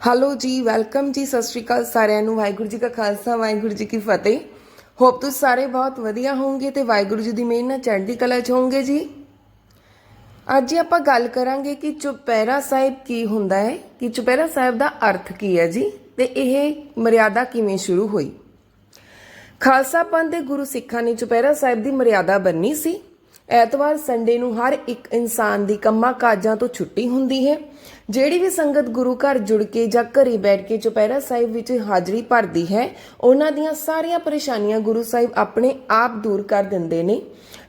Hello ਜੀ welcome ਜੀ, ਸਤਿ ਸ਼੍ਰੀ ਅਕਾਲ ਸਾਰਿਆਂ ਨੂੰ। ਵਾਹਿਗੁਰੂ ਜੀ ਕਾ ਖਾਲਸਾ, ਵਾਹਿਗੁਰੂ ਜੀ ਕੀ ਫਤਿਹ। ਹੋਪ ਤੁਸੀਂ ਸਾਰੇ ਬਹੁਤ ਵਧੀਆ ਹੋਵੋਗੇ ਤੇ ਵਾਹਿਗੁਰੂ ਜੀ ਦੀ ਮਿਹਰ ਨਾਲ ਚੜ੍ਹਦੀ ਕਲਾ ਚ ਹੋਵੋਗੇ ਜੀ। ਅੱਜ ਆਪਾਂ ਗੱਲ ਕਰਾਂਗੇ ਕਿ ਚੁਪਹਿਰਾ ਸਾਹਿਬ ਕੀ ਹੁੰਦਾ ਹੈ, ਕਿ ਚੁਪਹਿਰਾ ਸਾਹਿਬ ਦਾ ਅਰਥ ਕੀ ਹੈ ਜੀ ਤੇ ਇਹ ਮਰਿਆਦਾ ਕਿਵੇਂ ਸ਼ੁਰੂ ਹੋਈ। ਖਾਲਸਾ ਪੰਥ ਦੇ ਗੁਰੂ ਸਿੱਖਾਂ ਨੇ ਚੁਪਹਿਰਾ ਸਾਹਿਬ ਦੀ ਮਰਿਆਦਾ ਬੰਨੀ ਸੀ। ਐਤਵਾਰ ਸੰਡੇ ਨੂੰ ਹਰ ਇੱਕ ਇਨਸਾਨ ਦੀ ਕੰਮਾਂ ਕਾਜਾਂ ਤੋਂ ਛੁੱਟੀ ਹੁੰਦੀ ਹੈ। ਜਿਹੜੀ ਵੀ ਸੰਗਤ ਗੁਰੂ ਘਰ ਜੁੜ ਕੇ ਜਾਂ ਘਰੇ ਬੈਠ ਕੇ ਚੁਪਹਿਰਾ ਸਾਹਿਬ ਵਿੱਚ ਹਾਜ਼ਰੀ ਭਰਦੀ ਹੈ, ਉਹਨਾਂ ਦੀਆਂ ਸਾਰੀਆਂ ਪਰੇਸ਼ਾਨੀਆਂ ਗੁਰੂ ਸਾਹਿਬ ਆਪਣੇ ਆਪ ਦੂਰ ਕਰ ਦਿੰਦੇ ਨੇ।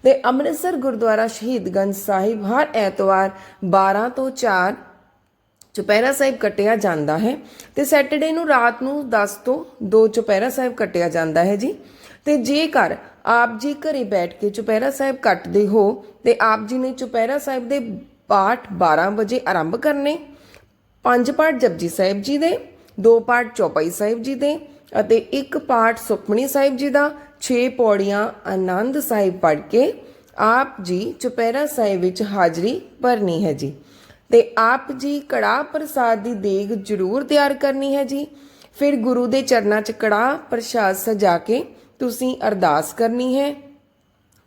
ਤੇ ਅੰਮ੍ਰਿਤਸਰ ਗੁਰਦੁਆਰਾ ਸ਼ਹੀਦਗੰਜ ਸਾਹਿਬ ਹਰ ਐਤਵਾਰ 12 ਤੋਂ 4 ਚੁਪਹਿਰਾ ਸਾਹਿਬ ਕੱਟਿਆ ਜਾਂਦਾ ਹੈ ਤੇ ਸੈਟਰਡੇ ਨੂੰ ਰਾਤ ਨੂੰ 10 ਤੋਂ 2 ਚੁਪਹਿਰਾ ਸਾਹਿਬ ਕੱਟਿਆ ਜਾਂਦਾ ਹੈ ਜੀ। ਤੇ ਜੇਕਰ ਆਪ ਜੀ ਘਰੇ ਬੈਠ ਕੇ ਚੁਪਹਿਰਾ ਸਾਹਿਬ ਕੱਟਦੇ ਹੋ ਤੇ ਆਪ ਜੀ ਨੇ ਚੁਪਹਿਰਾ ਸਾਹਿਬ ਦੇ ਪਾਠ 12 ਵਜੇ ਆਰੰਭ ਕਰਨੇ, ਪੰਜ ਪਾਠ ਜਪਜੀ ਸਾਹਿਬ ਜੀ ਦੇ, ਦੋ ਪਾਠ ਚੌਪਾਈ ਸਾਹਿਬ ਜੀ ਦੇ ਅਤੇ ਇੱਕ ਪਾਠ ਸੁਖਮਣੀ ਸਾਹਿਬ ਜੀ ਦਾ 6 ਪੌੜੀਆਂ ਆਨੰਦ ਸਾਹਿਬ ਪੜ੍ਹ ਕੇ ਆਪ ਜੀ ਚੁਪਹਿਰਾ ਸਾਹਿਬ ਵਿੱਚ ਹਾਜ਼ਰੀ ਭਰਨੀ ਹੈ ਜੀ। ਤੇ ਆਪ ਜੀ ਕੜਾਹ ਪ੍ਰਸਾਦ ਦੀ ਦੇਗ ਜ਼ਰੂਰ ਤਿਆਰ ਕਰਨੀ ਹੈ ਜੀ। ਫਿਰ ਗੁਰੂ ਦੇ ਚਰਨਾਂ 'ਚ ਕੜਾਹ ਪ੍ਰਸਾਦ ਸਜਾ ਕੇ ਤੁਸੀਂ ਅਰਦਾਸ ਕਰਨੀ ਹੈ।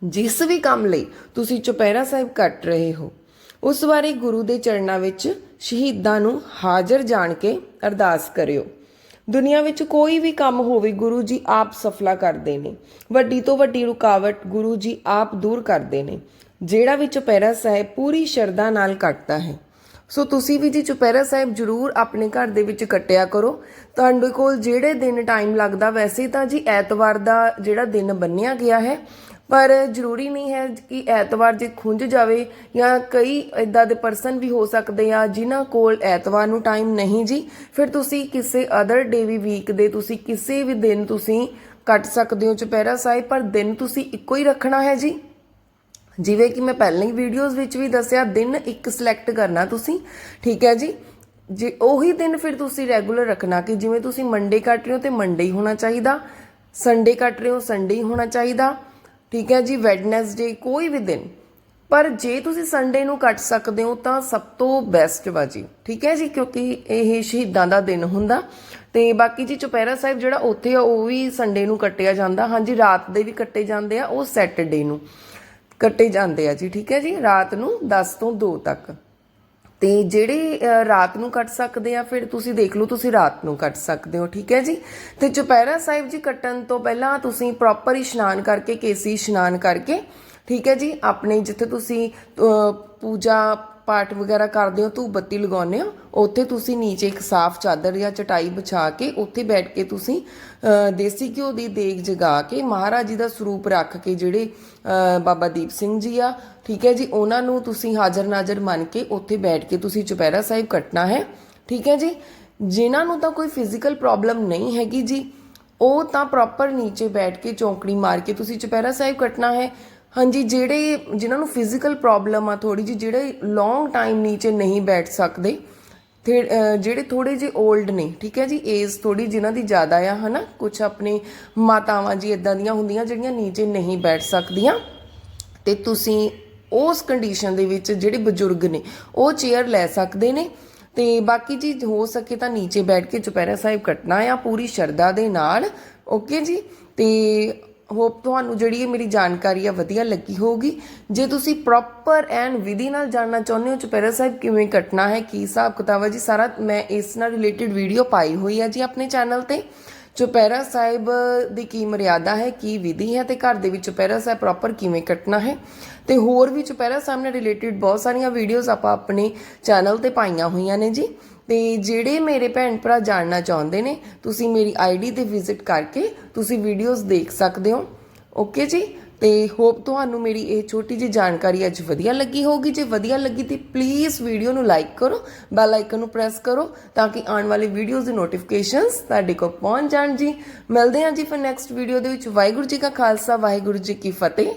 ਜਿਸ ਵੀ ਕੰਮ ਲਈ ਤੁਸੀਂ ਚੁਪਹਿਰਾ ਸਾਹਿਬ ਕੱਟ ਰਹੇ ਹੋ, ਉਸ ਬਾਰੇ ਗੁਰੂ ਦੇ ਚਰਨਾਂ ਵਿੱਚ ਸ਼ਹੀਦਾਂ ਨੂੰ ਹਾਜ਼ਰ ਜਾਣ ਕੇ ਅਰਦਾਸ ਕਰਿਓ। ਦੁਨੀਆ ਵਿੱਚ ਕੋਈ ਵੀ ਕੰਮ ਹੋਵੇ, ਗੁਰੂ ਜੀ ਆਪ ਸਫਲਾ ਕਰਦੇ ਨੇ। ਵੱਡੀ ਤੋਂ ਵੱਡੀ ਰੁਕਾਵਟ ਗੁਰੂ ਜੀ ਆਪ ਦੂਰ ਕਰਦੇ ਨੇ। ਜਿਹੜਾ ਵੀ ਚੁਪਹਿਰਾ ਸਾਹਿਬ ਪੂਰੀ ਸ਼ਰਧਾ ਨਾਲ ਕੱਟਦਾ ਹੈ। ਸੋ ਤੁਸੀਂ ਵੀ ਜੀ ਚੁਪਹਿਰਾ ਸਾਹਿਬ ਜਰੂਰ ਆਪਣੇ ਘਰ ਦੇ ਵਿੱਚ ਕੱਟਿਆ ਕਰੋ। ਤੁਹਾਡੇ ਕੋਲ ਜਿਹੜੇ ਦਿਨ ਟਾਈਮ ਲੱਗਦਾ ਵੈਸੇ ਤਾਂ ਜੀ ਐਤਵਾਰ ਦਾ ਜਿਹੜਾ ਦਿਨ ਬੰਨਿਆ ਗਿਆ ਹੈ। ਪਰ ਜ਼ਰੂਰੀ ਨਹੀਂ ਹੈ ਕਿ ਐਤਵਾਰ ਜੇ ਖੁੰਝ ਜਾਵੇ ਜਾਂ ਕਈ ਇਦਾਂ ਦੇ ਪਰਸਨ ਵੀ ਹੋ ਸਕਦੇ ਆ ਜਿਨ੍ਹਾਂ ਕੋਲ ਐਤਵਾਰ ਨੂੰ ਟਾਈਮ ਨਹੀਂ ਜੀ। ਫਿਰ ਤੁਸੀਂ ਕਿਸੇ ਅਦਰ ਡੇ ਵੀ ਵੀਕ ਦੇ ਤੁਸੀਂ ਕਿਸੇ ਵੀ ਦਿਨ ਤੁਸੀਂ ਕੱਟ ਸਕਦੇ ਹੋ ਚੁਪਹਿਰਾ ਸਾਹਿਬ, ਪਰ ਦਿਨ ਤੁਸੀਂ ਇੱਕੋ ਹੀ ਰੱਖਣਾ ਹੈ ਜੀ। ਜਿਵੇਂ ਕਿ ਮੈਂ ਪਹਿਲਾਂ ਹੀ ਵੀਡੀਓਜ਼ ਵਿੱਚ ਵੀ ਦੱਸਿਆ, ਦਿਨ ਇੱਕ ਸਿਲੈਕਟ ਕਰਨਾ ਤੁਸੀਂ, ਠੀਕ ਹੈ ਜੀ? ਜੇ ਉਹੀ ਦਿਨ ਫਿਰ ਤੁਸੀਂ ਰੈਗੂਲਰ ਰੱਖਣਾ ਕਿ ਜਿਵੇਂ ਤੁਸੀਂ ਮੰਡੇ ਕੱਟ ਰਹੇ ਹੋ ਤੇ ਮੰਡੇ ਹੀ ਹੋਣਾ ਚਾਹੀਦਾ ਸੰਡੇ ਕੱਟ ਰਹੇ ਹੋ ਸੰਡੇ ਹੀ ਹੋਣਾ ਚਾਹੀਦਾ, ਠੀਕ ਹੈ ਜੀ? ਵੈਡਨਸਡੇ ਕੋਈ ਵੀ ਦਿਨ। ਪਰ ਜੇ ਤੁਸੀਂ ਸੰਡੇ ਨੂੰ ਕੱਟ ਸਕਦੇ ਹੋ ਤਾਂ ਸਭ ਤੋਂ ਬੈਸਟ ਵਾ ਜੀ, ਠੀਕ ਹੈ ਜੀ? ਕਿਉਂਕਿ ਇਹ ਸ਼ਹੀਦਾਂ ਦਾ ਦਿਨ ਹੁੰਦਾ। ਤੇ ਬਾਕੀ ਜੀ ਚੁਪਹਿਰਾ ਸਾਹਿਬ ਜਿਹੜਾ ਉੱਥੇ ਆ, ਉਹ ਵੀ ਸੰਡੇ ਨੂੰ ਕੱਟਿਆ ਜਾਂਦਾ। ਹਾਂਜੀ, ਰਾਤ ਦੇ ਵੀ ਕੱਟੇ ਜਾਂਦੇ ਆ, ਉਹ ਸੈਟਰਡੇ ਨੂੰ। ਕੱਟੇ ਜਾਂਦੇ ਆ ਜੀ, ਠੀਕ ਹੈ ਜੀ? ਰਾਤ ਨੂੰ 10 ਤੋਂ 2 ਤੱਕ। ਤੇ ਜਿਹੜੇ ਰਾਤ ਨੂੰ ਕੱਟ ਸਕਦੇ ਆ, ਫਿਰ ਤੁਸੀਂ ਦੇਖ ਲਓ, ਤੁਸੀਂ ਰਾਤ ਨੂੰ ਕੱਟ ਸਕਦੇ ਹੋ, ਠੀਕ ਹੈ ਜੀ? ਤੇ ਚੁਪਹਿਰਾ ਸਾਹਿਬ ਜੀ ਕੱਟਣ ਤੋਂ ਪਹਿਲਾਂ ਤੁਸੀਂ ਪ੍ਰੋਪਰ ਇਸ਼ਨਾਨ ਕਰਕੇ ਕੇਸੀ ਇਸ਼ਨਾਨ ਕਰਕੇ, ਠੀਕ ਹੈ ਜੀ? ਆਪਣੇ ਜਿੱਥੇ ਤੁਸੀਂ ਪੂਜਾ ਪਾਠ ਵਗੈਰਾ ਕਰਦੇ ਹੋ, ਧੂਪ ਬੱਤੀ ਲਗਾਉਂਦੇ ਹੋ, ਉੱਥੇ ਤੁਸੀਂ ਨੀਚੇ ਇੱਕ ਸਾਫ਼ ਚਾਦਰ ਜਾਂ ਚਟਾਈ ਵਿਛਾ ਕੇ ਉੱਥੇ ਬੈਠ ਕੇ ਤੁਸੀਂ ਦੇਸੀ ਘਿਓ ਦੀ ਦੇਗ ਜਗਾ ਕੇ ਮਹਾਰਾਜ ਜੀ ਦਾ ਸਰੂਪ ਰੱਖ ਕੇ ਜਿਹੜੇ ਬਾਬਾ ਦੀਪ ਸਿੰਘ ਜੀ ਆ, ਠੀਕ ਹੈ ਜੀ, ਉਹਨਾਂ ਨੂੰ ਤੁਸੀਂ ਹਾਜ਼ਰ ਨਾਜ਼ਰ ਮੰਨ ਕੇ ਉੱਥੇ ਬੈਠ ਕੇ ਤੁਸੀਂ ਚੁਪਹਿਰਾ ਸਾਹਿਬ ਕੱਟਣਾ ਹੈ, ਠੀਕ ਹੈ ਜੀ। ਜਿਨ੍ਹਾਂ ਨੂੰ ਤਾਂ ਕੋਈ ਫਿਜ਼ੀਕਲ ਪ੍ਰੋਬਲਮ ਨਹੀਂ ਹੈਗੀ ਜੀ, ਉਹ ਤਾਂ ਪ੍ਰੋਪਰ ਨੀਚੇ ਬੈਠ ਕੇ ਚੌਂਕੜੀ ਮਾਰ ਕੇ ਤੁਸੀਂ ਚੁਪਹਿਰਾ ਸਾਹਿਬ ਕੱਟਣਾ ਹੈ ਹਾਂਜੀ, ਜਿਹੜੇ ਜਿਨ੍ਹਾਂ ਨੂੰ ਫਿਜ਼ੀਕਲ ਪ੍ਰੋਬਲਮ ਆ ਥੋੜੀ ਜਿਹੀ, ਜਿਹੜੇ ਲੌਂਗ ਟਾਈਮ ਨੀਚੇ ਨਹੀਂ ਬੈਠ ਸਕਦੇ ਤੇ ਜਿਹੜੇ ਥੋੜੇ ਜਿਹੇ 올ਡ ਨੇ, ਠੀਕ ਹੈ ਜੀ ਏਜ ਥੋੜੀ ਜਿਨ੍ਹਾਂ ਦੀ ਜ਼ਿਆਦਾ ਆ, ਹਨਾ ਕੁਝ ਆਪਣੇ ਮਾਤਾਵਾਂ ਜੀ ਇਦਾਂ ਦੀਆਂ ਹੁੰਦੀਆਂ ਜਿਹੜੀਆਂ ਨੀਚੇ ਨਹੀਂ ਬੈਠ ਸਕਦੀਆਂ। ਤੇ ਤੁਸੀਂ ਉਸ ਕੰਡੀਸ਼ਨ ਦੇ ਵਿੱਚ ਜਿਹੜੇ ਬਜ਼ੁਰਗ ਨੇ, ਉਹ ਚੇਅਰ ਲੈ ਸਕਦੇ ਨੇ। ਤੇ ਬਾਕੀ ਜੀ, ਹੋ ਸਕੇ ਤਾਂ ਨੀਚੇ ਬੈਠ ਕੇ ਚੁਪਹਿਰਾ ਸਾਹਿਬ ਕੱਟਣਾ ਆ, ਪੂਰੀ ਸ਼ਰਧਾ ਦੇ ਨਾਲ ਓਕੇ ਜੀ? ਤੇ ਹੋਪ ਤੁਹਾਨੂੰ ਜਿਹੜੀ ਇਹ ਮੇਰੀ ਜਾਣਕਾਰੀ ਆ ਵਧੀਆ ਲੱਗੀ ਹੋਊਗੀ। ਜੇ ਤੁਸੀਂ ਪ੍ਰੋਪਰ ਐਂਡ ਵਿਧੀ ਨਾਲ ਜਾਣਨਾ ਚਾਹੁੰਦੇ ਹੋ, ਚੁਪਹਿਰਾ ਸਾਹਿਬ ਕਿਵੇਂ ਕੱਟਣਾ ਹੈ, ਕੀ ਹਿਸਾਬ ਕਿਤਾਬ ਹੈ ਜੀ, ਸਾਰਾ ਮੈਂ ਇਸ ਨਾਲ ਰਿਲੇਟਡ ਵੀਡੀਓ ਪਾਈ ਹੋਈ ਹੈ ਜੀ ਆਪਣੇ ਚੈਨਲ ਤੇ। ਚੁਪਹਿਰਾ ਸਾਹਿਬ ਦੀ ਕੀ ਮਰਿਆਦਾ ਹੈ, ਕੀ ਵਿਧੀ ਹੈ ਤੇ ਘਰ ਦੇ ਵਿੱਚ ਚੁਪਹਿਰਾ ਸਾਹਿਬ ਪ੍ਰੋਪਰ ਕਿਵੇਂ ਕੱਟਣਾ ਹੈ। ਤੇ ਹੋਰ ਵੀ ਚੁਪਹਿਰਾ ਸਾਹਿਬ ਨਾਲ ਰਿਲੇਟਡ ਬਹੁਤ ਸਾਰੀਆਂ ਵੀਡੀਓਜ਼ ਆਪਾਂ ਆਪਣੇ ਚੈਨਲ ਤੇ ਪਾਈਆਂ ਹੋਈਆਂ ਨੇ ਜੀ। ਤੇ ਜਿਹੜੇ ਮੇਰੇ ਭੈਣ ਭਰਾ ਜਾਣਨਾ ਚਾਹੁੰਦੇ ਨੇ, ਤੁਸੀਂ ਮੇਰੀ ਆਈਡੀ ਤੇ ਵਿਜ਼ਿਟ ਕਰਕੇ ਤੁਸੀਂ ਵੀਡੀਓਜ਼ ਦੇਖ ਸਕਦੇ ਹੋ। ਓਕੇ ਜੀ? ਤੇ ਹੋਪ ਤੁਹਾਨੂੰ ਮੇਰੀ ਇਹ ਛੋਟੀ ਜਿਹੀ ਜਾਣਕਾਰੀ ਅੱਜ ਵਧੀਆ ਲੱਗੀ ਹੋਊਗੀ। ਜੇ ਵਧੀਆ ਲੱਗੀ ਤੇ ਪਲੀਜ਼ ਵੀਡੀਓ ਨੂੰ ਲਾਈਕ ਕਰੋ ਬੈਲ ਆਈਕਨ ਨੂੰ ਪ੍ਰੈਸ ਕਰੋ, ਤਾਂ ਕਿ ਆਉਣ ਵਾਲੀ ਵੀਡੀਓਜ਼ ਦੀ ਨੋਟੀਫਿਕੇਸ਼ਨਸ ਤੁਹਾਡੇ ਕੋਲ ਪਹੁੰਚ ਜਾਣ ਜੀ। ਮਿਲਦੇ ਹਾਂ ਜੀ ਫਿਰ ਨੈਕਸਟ ਵੀਡੀਓ ਦੇ ਵਿੱਚ। ਵਾਹਿਗੁਰੂ ਜੀ ਕਾ ਖਾਲਸਾ, ਵਾਹਿਗੁਰੂ ਜੀ ਕੀ ਫਤਿਹ।